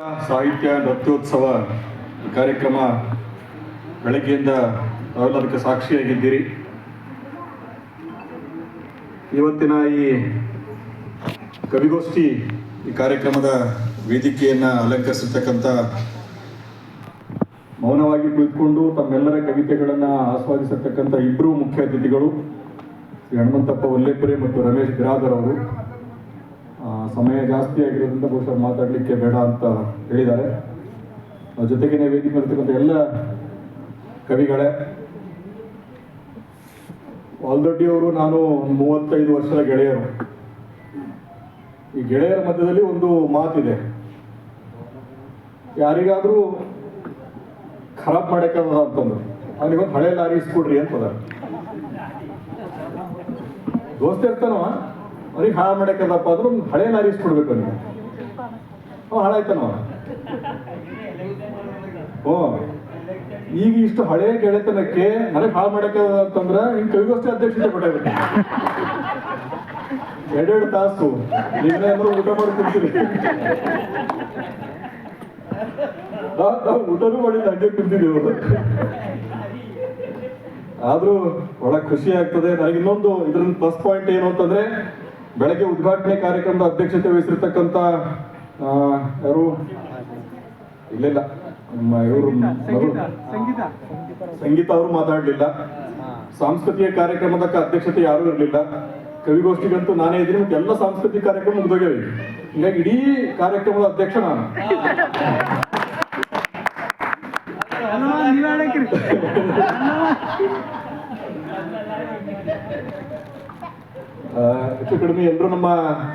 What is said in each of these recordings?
ಸಾಹಿತ್ಯ ನೃತ್ಯೋತ್ಸವ ಕಾರ್ಯಕ್ರಮ ಬೆಳಗ್ಗೆಯಿಂದ ತಾವೆಲ್ಲ ಅದಕ್ಕೆ ಸಾಕ್ಷಿಯಾಗಿದ್ದೀರಿ. ಇವತ್ತಿನ ಈ ಕವಿಗೋಷ್ಠಿ ಈ ಕಾರ್ಯಕ್ರಮದ ವೇದಿಕೆಯನ್ನು ಅಲಂಕರಿಸಿರ್ತಕ್ಕಂಥ ಮೌನವಾಗಿ ಕುಳಿತುಕೊಂಡು ತಮ್ಮೆಲ್ಲರ ಕವಿತೆಗಳನ್ನು ಆಸ್ವಾದಿಸತಕ್ಕಂಥ ಇಬ್ಬರು ಮುಖ್ಯ ಅತಿಥಿಗಳು ಶ್ರೀ ಹನುಮಂತಪ್ಪ ಒಲ್ಲೇಪುರೆ ಮತ್ತು ರಮೇಶ್ ಬಿರಾದರ್ ಅವರು. ಸಮಯ ಜಾಸ್ತಿ ಆಗಿರೋದ್ರಿಂದ ಬಹುಶಃ ಮಾತಾಡಲಿಕ್ಕೆ ಬೇಡ ಅಂತ ಹೇಳಿದ್ದಾರೆ. ಆ, ಜೊತೆಗೆ ವೇದಿಕೆ ಇರ್ತಕ್ಕಂಥ ಎಲ್ಲ ಕವಿಗಳೇ ವಾಲ್ದೊಡ್ಡಿ ಅವರು ನಾನು ಒಂದು ಮೂವತ್ತೈದು ವರ್ಷದ ಗೆಳೆಯರು. ಈ ಗೆಳೆಯರ ಮಧ್ಯದಲ್ಲಿ ಒಂದು ಮಾತಿದೆ. ಯಾರಿಗಾದ್ರೂ ಖರಾಬ್ ಮಾಡಕ್ಕದ ಅಂತಂದ್ರು. ಅವನಿಗೊಂದು ಹಳೆ ಲಾರಿ ಇಸ್ಕೊಡ್ರಿ ಅಂತದ ದೋಸ್ತ ಅವ್ರಿಗೆ ಹಾಳು ಮಾಡಕ್ಕದಪ್ಪ ಅಂದ್ರೆ ಒಂದು ಹಳೆ ನಾರಿಸ್ಬಿಡ್ಬೇಕು ಅವನಿಗೆ. ಅವ ಹಾಳಾಯ್ತಾನವ ಓ, ಈಗ ಇಷ್ಟು ಹಳೆ ಗೆಳೆತನಕ್ಕೆ ನನಗೆ ಹಾಳು ಮಾಡಕ್ಕೆ ಅಂತಂದ್ರೆ ಹಿಂಗೆ ಕವಿಗೋಷ್ಠಿ ಅಧ್ಯಕ್ಷತೆ ಕೊಟ್ಟಾಗುತ್ತೆ ಎರಡೆರಡು ತಾಸು ನೀವೇನಾದ್ರೂ ಊಟ ಮಾಡಿ ನಾವು ನಾವ್- ನಾವ್ ಊಟನೂ ಮಾಡಿಲ್ಲ, ಹಂಗೆ ಕುಂತಿದ್ದೀವಿ ಆದ್ರೂ ಒಳಗೆ ಖುಷಿ ಆಗ್ತದೆ. ನನಗೆ ಇನ್ನೊಂದು ಇದ್ರಿಂದ ಪ್ಲಸ್ ಪಾಯಿಂಟ್ ಏನು ಅಂತಂದ್ರೆ ಬೆಳಗ್ಗೆ ಉದ್ಘಾಟನೆ ಕಾರ್ಯಕ್ರಮದ ಅಧ್ಯಕ್ಷತೆ ವಹಿಸಿರ್ತಕ್ಕಂಥ ಯಾರು? ಇಲ್ಲಿಲ್ಲ. ನಮ್ಮ ಇವರು ಸಂಗೀತ ಸಂಗೀತ ಅವರು ಮಾತಾಡ್ಲಿಲ್ಲ. ಸಾಂಸ್ಕೃತಿಕ ಕಾರ್ಯಕ್ರಮದ ಅಧ್ಯಕ್ಷತೆ ಯಾರು ಇರಲಿಲ್ಲ. ಕವಿಗೋಷ್ಠಿಗಂತೂ ನಾನೇ ಇದ್ದೀನಿ ಮತ್ತೆ ಎಲ್ಲ ಸಾಂಸ್ಕೃತಿಕ ಕಾರ್ಯಕ್ರಮ ಮುಗಿದೋಗ್ಯಾವೆ ಹೀಗಾಗಿ ಇಡೀ ಕಾರ್ಯಕ್ರಮದ ಅಧ್ಯಕ್ಷ ನಾನು ಹನುಮ ನೀವ್ ಹೇಳಕ್ರಿ ಆ, ಹೆಚ್ಚು ಕಡಿಮೆ ಎಲ್ಲರೂ ನಮ್ಮ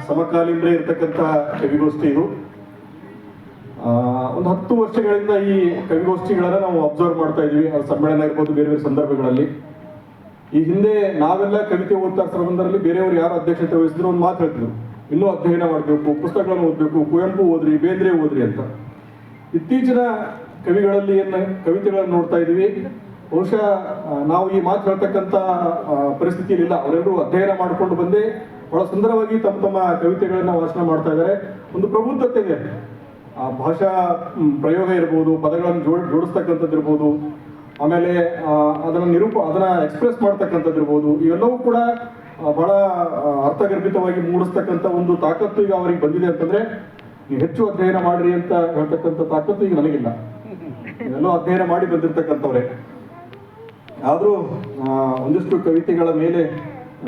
ಸಮಕಾಲೀನರೇ ಇರ್ತಕ್ಕಂಥ ಕವಿಗೋಷ್ಠಿ ಇದು. ಒಂದು ಹತ್ತು ವರ್ಷಗಳಿಂದ ಈ ಕವಿಗೋಷ್ಠಿಗಳನ್ನ ನಾವು ಅಬ್ಸರ್ವ್ ಮಾಡ್ತಾ ಇದೀವಿ. ಅದು ಸಮ್ಮೇಳನ ಇರ್ಬೋದು ಬೇರೆ ಬೇರೆ ಸಂದರ್ಭಗಳಲ್ಲಿ. ಈ ಹಿಂದೆ ನಾವೆಲ್ಲ ಕವಿತೆ ಓದ್ತಾ ಸಂದರ್ಭದಲ್ಲಿ ಬೇರೆಯವರು ಯಾರು ಅಧ್ಯಕ್ಷತೆ ವಹಿಸಿದ್ರು ಒಂದು ಮಾತು ಹೇಳ್ತಿದ್ರು. ಇನ್ನೂ ಅಧ್ಯಯನ ಮಾಡಬೇಕು, ಪುಸ್ತಕಗಳನ್ನು ಓದಬೇಕು, ಕುವೆಂಪು ಓದ್ರಿ, ಬೇಂದ್ರೆ ಓದ್ರಿ ಅಂತ. ಇತ್ತೀಚಿನ ಕವಿಗಳಲ್ಲಿ ಏನು ಕವಿತೆಗಳನ್ನು ನೋಡ್ತಾ ಇದ್ದೀವಿ ಬಹುಶಃ ನಾವು ಈ ಮಾತು ಹೇಳ್ತಕ್ಕಂಥ ಪರಿಸ್ಥಿತಿಯಲ್ಲಿಲ್ಲ. ಅವರೆಲ್ಲರೂ ಅಧ್ಯಯನ ಮಾಡಿಕೊಂಡು ಬಂದೇ ಬಹಳ ಸುಂದರವಾಗಿ ತಮ್ಮ ತಮ್ಮ ಕವಿತೆಗಳನ್ನು ವಾಚನ ಮಾಡ್ತಾ ಇದ್ದಾರೆ. ಒಂದು ಪ್ರಬುದ್ಧತೆ ಇದೆ ಆ ಭಾಷಾ ಪ್ರಯೋಗ ಇರ್ಬೋದು, ಪದಗಳನ್ನು ಜೋಡ್, ಜೋಡಿಸ್ತಕ್ಕಂಥದ್ದು ಇರ್ಬೋದು, ಆಮೇಲೆ ಅದನ್ನು ನಿರೂಪ, ಅದನ್ನ ಎಕ್ಸ್ಪ್ರೆಸ್ ಮಾಡ್ತಕ್ಕಂಥದ್ದು ಇರ್ಬೋದು, ಇವೆಲ್ಲವೂ ಕೂಡ ಬಹಳ ಅರ್ಥಗರ್ಭಿತವಾಗಿ ಮೂಡಿಸ್ತಕ್ಕಂಥ ಒಂದು ತಾಕತ್ತು ಈಗ ಅವರಿಗೆ ಬಂದಿದೆ ಅಂತಂದ್ರೆ, ನೀವು ಹೆಚ್ಚು ಅಧ್ಯಯನ ಮಾಡ್ರಿ ಅಂತ ಹೇಳ್ತಕ್ಕಂಥ ತಾಕತ್ತು ಈಗ ನನಗಿಲ್ಲ. ಇವೆಲ್ಲೋ ಅಧ್ಯಯನ ಮಾಡಿ ಬಂದಿರ್ತಕ್ಕಂಥವ್ರೆ. ಆದರೂ ಒಂದಿಷ್ಟು ಕವಿತೆಗಳ ಮೇಲೆ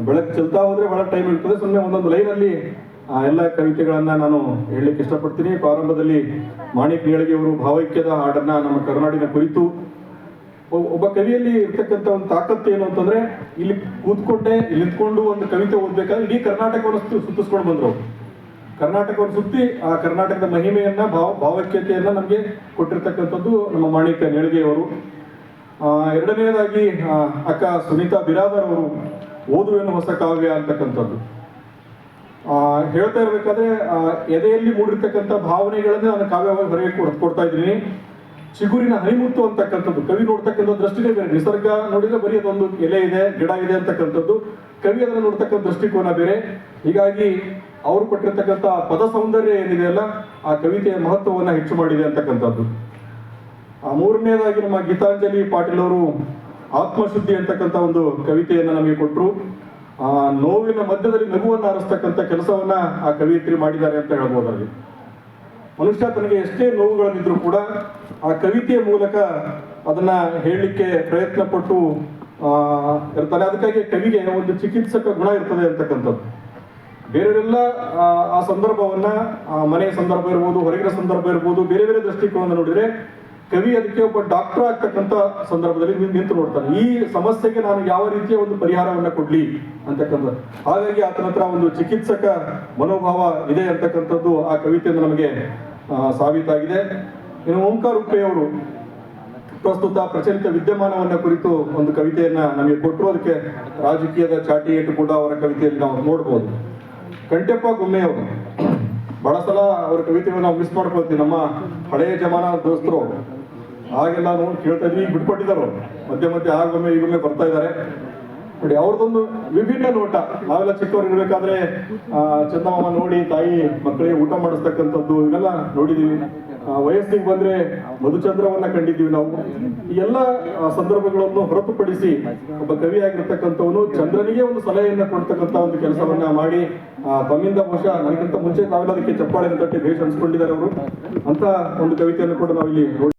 ಬೆಳಕು ಚೆಲ್ತಾ ಹೋದ್ರೆ ಬಹಳ ಟೈಮ್ ಇರ್ತದೆ. ಸುಮ್ಮನೆ ಒಂದೊಂದು ಲೈನಲ್ಲಿ ಆ ಎಲ್ಲ ಕವಿತೆಗಳನ್ನ ನಾನು ಹೇಳಲಿಕ್ಕೆ ಇಷ್ಟಪಡ್ತೀನಿ. ಪ್ರಾರಂಭದಲ್ಲಿ ಮಾಣಿಕ್ ಅವರು ಭಾವೈಕ್ಯದ ಹಾಡನ್ನ ನಮ್ಮ ಕರ್ನಾಡಿನ ಕುರಿತು ಒಬ್ಬ ಕವಿಯಲ್ಲಿ ಇರ್ತಕ್ಕಂಥ ಒಂದು ತಾಕತ್ತು ಏನು ಅಂತಂದ್ರೆ, ಇಲ್ಲಿ ಕೂತ್ಕೊಂಡೆ, ಇಲ್ಲಿ ನಿಂತ್ಕೊಂಡು ಒಂದು ಕವಿತೆ ಓದ್ಬೇಕಾದ್ರೆ ಇಡೀ ಕರ್ನಾಟಕವನ್ನು ಸುತ್ತು- ಸುತ್ತಿಸ್ಕೊಂಡು ಬಂದ್ರು. ಕರ್ನಾಟಕವನ್ನು ಸುತ್ತಿ ಆ ಕರ್ನಾಟಕದ ಮಹಿಮೆಯನ್ನ, ಭಾವ, ಭಾವೈಕ್ಯತೆಯನ್ನ ನಮಗೆ ಕೊಟ್ಟಿರ್ತಕ್ಕಂಥದ್ದು ನಮ್ಮ ಮಾಣಿಕ ನೇಳಿಗೆಯವರು ಎರಡನೆಯದಾಗಿ ಅಕ್ಕ ಸುನೀತಾ ಬಿರಾದರ್ ಅವರು. ಓದುವೆನು ಹೊಸ ಕಾವ್ಯ ಅಂತಕ್ಕಂಥದ್ದು. ಹೇಳ್ತಾ ಇರಬೇಕಾದ್ರೆ ಎದೆಯಲ್ಲಿ ಮೂಡಿರ್ತಕ್ಕಂಥ ಭಾವನೆಗಳನ್ನೇ ನಾನು ಕಾವ್ಯವಾಗಿ ಹೊರಗೆ ಕೊಡ್- ಕೊಡ್ತಾ ಇದ್ದೀನಿ. ಚಿಗುರಿನ ಹನಿಮುತ್ತು ಅಂತಕ್ಕಂಥದ್ದು, ಕವಿ ನೋಡ್ತಕ್ಕಂಥ ದೃಷ್ಟಿನೇ ಬೇರೆ. ನಿಸರ್ಗ ನೋಡಿದ್ರೆ ಬರೀ ಅದೊಂದು ಎಲೆ ಇದೆ, ಗಿಡ ಇದೆ ಅಂತಕ್ಕಂಥದ್ದು. ಕವಿ ಅದನ್ನು ನೋಡ್ತಕ್ಕಂಥ ದೃಷ್ಟಿಕೋನ ಬೇರೆ. ಹೀಗಾಗಿ ಅವರು ಕೊಟ್ಟಿರ್ತಕ್ಕಂಥ ಪದ ಸೌಂದರ್ಯ ಏನಿದೆ ಅಲ್ಲ, ಆ ಕವಿತೆಯ ಮಹತ್ವವನ್ನ ಹೆಚ್ಚು ಮಾಡಿದೆ ಅಂತಕ್ಕಂಥದ್ದು. ಆ ಮೂರನೇದಾಗಿ ನಮ್ಮ ಗೀತಾಂಜಲಿ ಪಾಟೀಲ್ ಅವರು ಆತ್ಮಶುದ್ಧಿ ಅಂತಕ್ಕಂಥ ಒಂದು ಕವಿತೆಯನ್ನು ನಮಗೆ ಕೊಟ್ಟರು ಆ ನೋವಿನ ಮಧ್ಯದಲ್ಲಿ ನಗುವನ್ನು ಆರಿಸ್ತಕ್ಕಂಥ ಕೆಲಸವನ್ನ ಆ ಕವಿಯತ್ರಿ ಮಾಡಿದ್ದಾರೆ ಅಂತ ಹೇಳ್ಬೋದಾಗಿ. ಮನುಷ್ಯ ತನಗೆ ಎಷ್ಟೇ ನೋವುಗಳನ್ನಿದ್ರು ಕೂಡ ಆ ಕವಿತೆಯ ಮೂಲಕ ಅದನ್ನ ಹೇಳಲಿಕ್ಕೆ ಪ್ರಯತ್ನ ಪಟ್ಟು ಆ, ಇರ್ತಾನೆ ಅದಕ್ಕಾಗಿ ಕವಿಗೆ ಒಂದು ಚಿಕಿತ್ಸಕ ಗುಣ ಇರ್ತದೆ ಅಂತಕ್ಕಂಥದ್ದು. ಬೇರೆಯವರೆಲ್ಲ ಆ, ಸಂದರ್ಭವನ್ನ ಆ, ಮನೆಯ ಸಂದರ್ಭ ಇರ್ಬೋದು ಹೊರಗಿನ ಸಂದರ್ಭ ಇರ್ಬೋದು ಬೇರೆ ಬೇರೆ ದೃಷ್ಟಿಕೋನ ನೋಡಿದ್ರೆ ಕವಿ ಅದಕ್ಕೆ ಒಬ್ಬ ಡಾಕ್ಟರ್ ಆಗ್ತಕ್ಕಂಥ ಸಂದರ್ಭದಲ್ಲಿ ನಿಂತು- ನೋಡ್ತಾನೆ ಈ ಸಮಸ್ಯೆಗೆ ನಾನು ಯಾವ ರೀತಿಯ ಒಂದು ಪರಿಹಾರವನ್ನ ಕೊಡ್ಲಿ ಅಂತಕ್ಕಂಥದ್ದು ಹಾಗಾಗಿ ಆತನ ಹತ್ರ ಒಂದು ಚಿಕಿತ್ಸಕ ಮನೋಭಾವ ಇದೆ ಅಂತಕ್ಕಂಥದ್ದು ಆ ಕವಿತೆಯಿಂದ ನಮಗೆ ಸಾಬೀತಾಗಿದೆ. ಇನ್ನು ಓಂಕಾರ ಉಪ್ಪೆಯವರು ಪ್ರಸ್ತುತ ಪ್ರಚಲಿತ ವಿದ್ಯಮಾನವನ್ನ ಕುರಿತು ಒಂದು ಕವಿತೆಯನ್ನ ನಮಗೆ ಕೊಟ್ಟರು ಅದಕ್ಕೆ ರಾಜಕೀಯದ ಚಾಟಿ ಏಟು ಕೂಡ ಅವರ ಕವಿತೆಯಲ್ಲಿ ನಾವು ನೋಡ್ಬೋದು. ಕಂಟೆಪ್ಪ ಗುಮ್ಮೆಯವರು ಬಹಳ ಸಲ ಅವರ ಕವಿತೆಯನ್ನು ನಾವು ಮಿಸ್ ಮಾಡ್ಕೊಳ್ತೀವಿ. ನಮ್ಮ ಹಳೆಯ ಜಮಾನ ದೋಸ್ತರು. ಆಗೆಲ್ಲ ನೋಡಿ ಕೇಳ್ತಾ ಇದ್ವಿ ಈಗ ಬಿಟ್ಕೊಟ್ಟಿದ್ದಾರೆ ಮಧ್ಯ ಮಧ್ಯೆ ಆಗೊಮ್ಮೆ ಈಗೊಮ್ಮೆ ಬರ್ತಾ ಇದ್ದಾರೆ. ನೋಡಿ, ಅವ್ರದ್ದೊಂದು ವಿಭಿನ್ನ ನೋಟ. ನಾವೆಲ್ಲ ಚಿಕ್ಕವ್ರು ಇರ್ಬೇಕಾದ್ರೆ ಚಂದಮಾಮ ನೋಡಿ, ತಾಯಿ ಮಕ್ಕಳಿಗೆ ಊಟ ಮಾಡಿಸ್ತಕ್ಕಂಥದ್ದು, ಇವೆಲ್ಲ ನೋಡಿದೀವಿ ವಯಸ್ಸಿಗೆ ಬಂದ್ರೆ ಮಧುಚಂದ್ರವನ್ನ ಕಂಡಿದ್ದೀವಿ ನಾವು. ಈ ಎಲ್ಲ ಸಂದರ್ಭಗಳನ್ನು ಹೊರತುಪಡಿಸಿ ಒಬ್ಬ ಕವಿಯಾಗಿರ್ತಕ್ಕಂಥವನು ಚಂದ್ರನಿಗೆ ಒಂದು ಸಲಹೆಯನ್ನ ಕೊಡ್ತಕ್ಕಂಥ ಒಂದು ಕೆಲಸವನ್ನ ಮಾಡಿ ತಮ್ಮಿಂದ ಬಹುಶಃ ನನಗಿಂತ ಮುಂಚೆ ತಾವೆಲ್ಲ ಅದಕ್ಕೆ ಚಪ್ಪಾಳೆ ತಟ್ಟಿ ಭೇಷ್ ಅನ್ಸ್ಕೊಂಡಿದ್ದಾರೆ ಅವರು. ಅಂತ ಒಂದು ಕವಿತೆಯನ್ನು ಕೂಡ ನಾವಿಲ್ಲಿ ನೋಡಿ